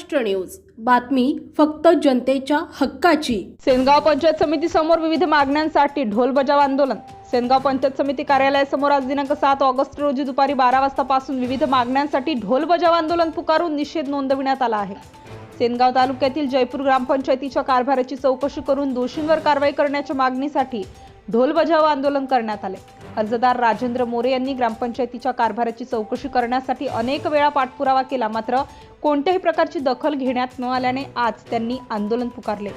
Maharashtra news. बातमी फक्त जनतेच्या हक्काची. सेनगाव पंचायत समिती समोर विविध मागण्यांसाठी ढोल बजाव आंदोलन. सेनगाव पंचायत समिती कार्यालयासमोर आज दिनांक सात ऑगस्ट रोजी दुपारी बारा वाजतापासून विविध मागण्यांसाठी ढोल बजाव आंदोलन पुकारून निषेध नोंदविण्यात आला आहे. सेनगाव तालुक्यातील जयपूर ग्रामपंचायतीच्या कारभाराची चौकशी करून दोषींवर कारवाई करण्याच्या मागणीसाठी ढोल बजाव आंदोलन करण्यात आले. अर्जदार राजेंद्र मोरे यांनी ग्रामपंचायतीच्या कारभाराची चौकशी करण्यासाठी अनेक वेळा पाठपुरावा केला मात्र कोणत्याही प्रकारची दखल घेण्यात न आल्याने आज त्यांनी आंदोलन पुकारले.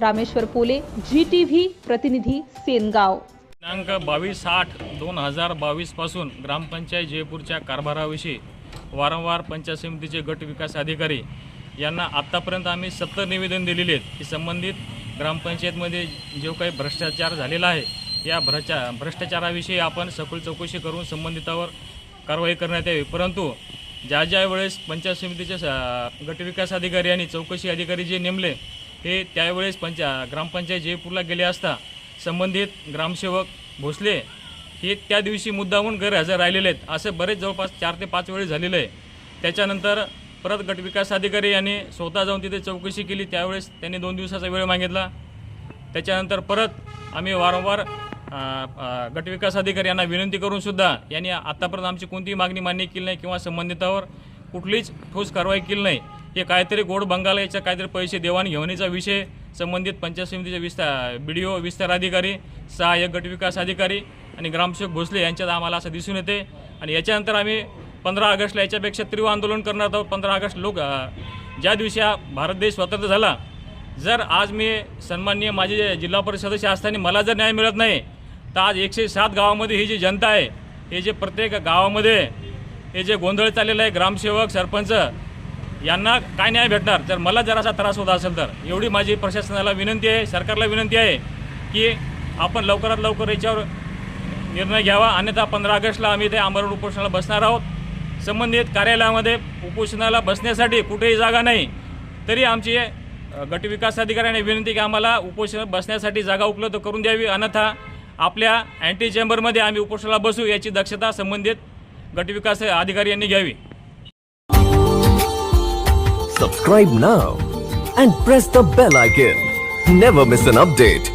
रामेश्वर पोले जी टी व्ही प्रतिनिधी सेनगाव. दिनांक बावीस आठ दोन हजार बावीसपासून ग्रामपंचायत जयपूरच्या कारभाराविषयी वारंवार पंचायत समितीचे गट विकास अधिकारी यांना आत्तापर्यंत आम्ही सत्तर निवेदन दिलेले आहेत. की संबंधित ग्रामपंचायतमध्ये जो काही भ्रष्टाचार झालेला आहे या भ्रचा भ्रष्टाचाराविषयी आपण सखोल चौकशी करून संबंधितावर कारवाई करण्यात यावी. परंतु ज्या ज्या वेळेस पंचायत समितीचे गटविकास अधिकारी आणि चौकशी अधिकारी जे नेमले हे त्यावेळेस पंचा ग्रामपंचायत जयपूरला गेले असता संबंधित ग्रामसेवक भोसले हे त्या दिवशी मुद्दामून गैरहजर राहिलेले आहेत. असे बरेच जवळपास चार ते पाच वेळेस झालेलं आहे. त्याच्यानंतर परत गटविकास अधिकारी यांनी स्वतः जाऊन तिथे चौकशी केली. त्यावेळेस त्यांनी दोन दिवसाचा वेळ मागितला. त्याच्यानंतर परत आम्ही वारंवार गटविकास अधिकारी यांना विनंती करूनसुद्धा यांनी आत्तापर्यंत आमची कोणतीही मागणी मान्य केली नाही किंवा संबंधितावर कुठलीच ठोस कारवाई केली नाही. हे काहीतरी गोड बंगाला याच्या काहीतरी पैसे देवाणघेवाणीचा विषय संबंधित पंचायत समितीचे विस्तार बी डी ओ विस्तार अधिकारी सहाय्यक गटविकास अधिकारी आणि ग्रामसेवक भोसले यांच्यात आम्हाला असं दिसून येते. आणि याच्यानंतर आम्ही पंधरा ऑगस्टला याच्यापेक्षा तीव्र आंदोलन करणार आहोत. पंधरा ऑगस्ट लोक ज्या दिवशी हा भारत देश स्वतंत्र झाला जर आज मी सन्माननीय माझे जिल्हा परिषद सदस्य असताना मला जर न्याय मिळत नाही तर आज एकशे सात गावामध्ये ही जी जनता आहे हे जे प्रत्येक गावामध्ये हे जे गोंधळ चाललेलं आहे ग्रामसेवक सरपंच यांना काय न्याय भेटणार? जर मला जर असा त्रास होत असेल तर एवढी माझी प्रशासनाला विनंती आहे सरकारला विनंती आहे की आपण लवकरात लवकर याच्यावर निर्णय घ्यावा. अन्यथा पंधरा ऑगस्टला आम्ही ते आमरण उपोषणाला बसणार आहोत. संबंधित कार्यालयामध्ये उपोषणाला बसण्यासाठी कुठेही जागा नाही. तरी आमची गटविकास अधिकाऱ्याने विनंती की आम्हाला उपोषण बसण्यासाठी जागा उपलब्ध करून द्यावी. अन्यथा आपल्या अँटी चेंबरमध्ये आम्ही उपोषणाला बसू याची दक्षता संबंधित गटविकास अधिकारी यांनी घ्यावी. Subscribe now and press the bell icon never miss an update